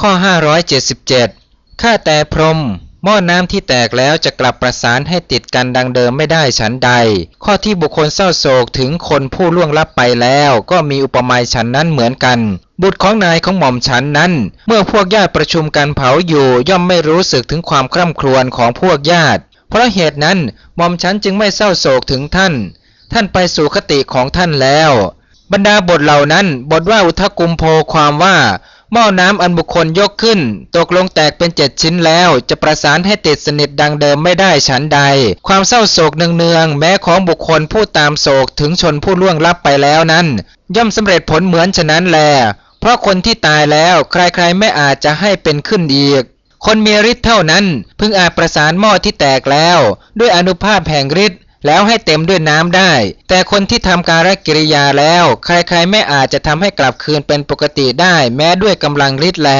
ข้อ 577 ข้าแต่พรหมหม้อน้ำที่แตกแล้วจะกลับประสานให้ติดกันดังเดิมไม่ได้ฉันใด ข้อที่บุคคลเศร้าโศกถึงคนผู้ล่วงลับไปแล้ว ก็มีอุปมาฉันนั้นเหมือนกัน บุตรของนายของหม่อมฉันนั้น เมื่อพวกญาติประชุมกันเผาอยู่ ย่อมไม่รู้สึกถึงความคร่ำครวญของพวกญาติ เพราะเหตุนั้นหม่อมฉันจึงไม่เศร้าโศกถึงท่าน ท่านไปสู่คติของท่านแล้ว บรรดาบทเหล่านั้นบทว่าอุทกุมโพความว่า หม้อน้ำอันบุคคลยกขึ้น ตกลงแตกเป็นเจ็ดชิ้นแล้ว จะประสานให้ติดสนิทดังเดิมไม่ได้ฉันใด ความเศร้าโศกเนืองๆแม้ของบุคคลผู้ตามโศกถึงชนผู้ล่วงลับไปแล้วนั้น ย่อมสำเร็จผลเหมือนฉะนั้นแล เพราะคนที่ตายแล้วใครๆไม่อาจจะให้เป็นขึ้นอีก คนมีฤทธิ์เท่านั้น พึงอาจประสานหม้อที่แตกแล้ว ด้วยอนุภาพแห่งฤทธิ์ แล้วให้เต็มด้วยน้ำได้ แต่คนที่ทำการกิริยาแล้ว ใครๆไม่อาจจะทำให้กลับคืนเป็นปกติได้แม้ด้วยกำลังฤทธิ์แล